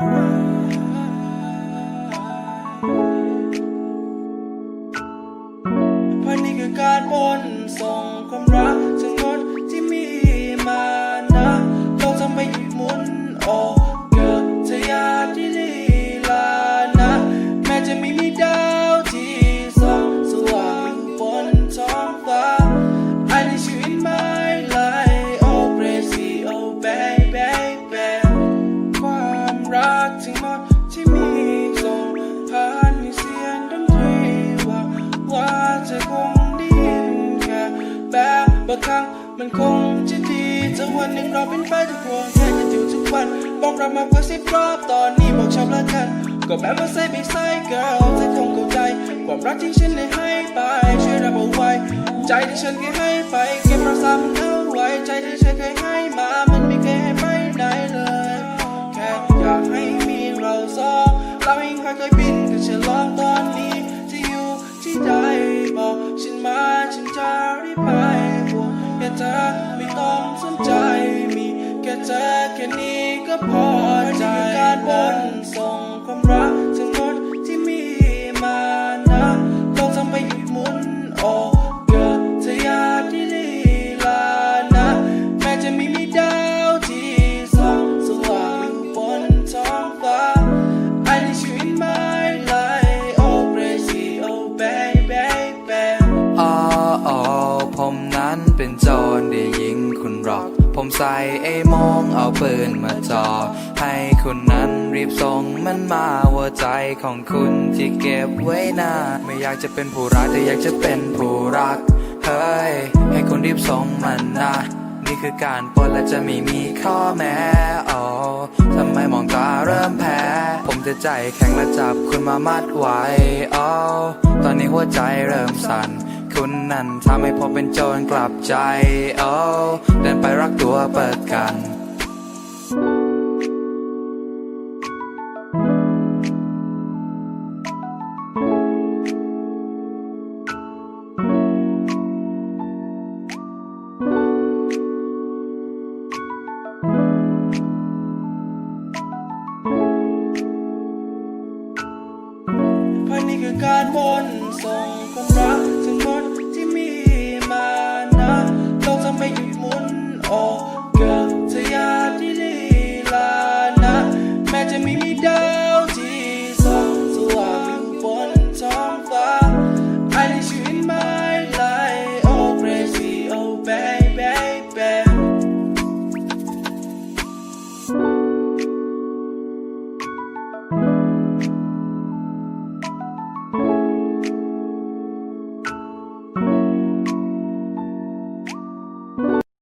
เพรานี่คือการบนส่งความรัก ที่มีส่งผ่านมีเสียงดนตรีว่าว่าจคงด้แค่แบบบางครั้งมันคงจะดีสักวันหนึ่งเราเป็นไปทุกวงแค่กันอยู่ทุกวันบอกรามากว่สิบรอบตอนนี้บอกชอบแล้วกัน ก็แบบว่าใส่ไม่ใส่เกิร์จะคงเข้าใจ ความรักที่ฉันได้ให้ไปช่วยรับเอาไว้ ใจที่ฉันเคยให้ไปเก็บรักษามัน ฉลองตอนนี้จะอยู่ที่ใดบอกฉันมาฉันจะรีบไปบวกแค่เธอไม่ต้องสนใจมีแค่เธอแค่นี้ก็พอ นได้ยิงคุณหรอก ผมใส่ไอ้โมงเอาปืนมาจ่อให้คุณนั้นรีบส่งมันมาหัวใจของคุณที่เก็บไว้นาไม่อยากจะเป็นผู้รักแต่อยากจะเป็นผู้รัก เฮ้ย ให้คุณรีบส่งมันนะนี่คือการปล้นและจะไม่มีข้อแม้อ๋อทำไมมองตาเริ่มแพ้ ผมจะใจแข็งและจับคุณมามัดไว้อ๋อตอนนี้หัวใจเริ่มสั่น คุณนั่นทำให้ผมเป็นโจรกลับใจโอ้เดินไปรักตัวเปิดกันนี่คือการบนส่งความรัก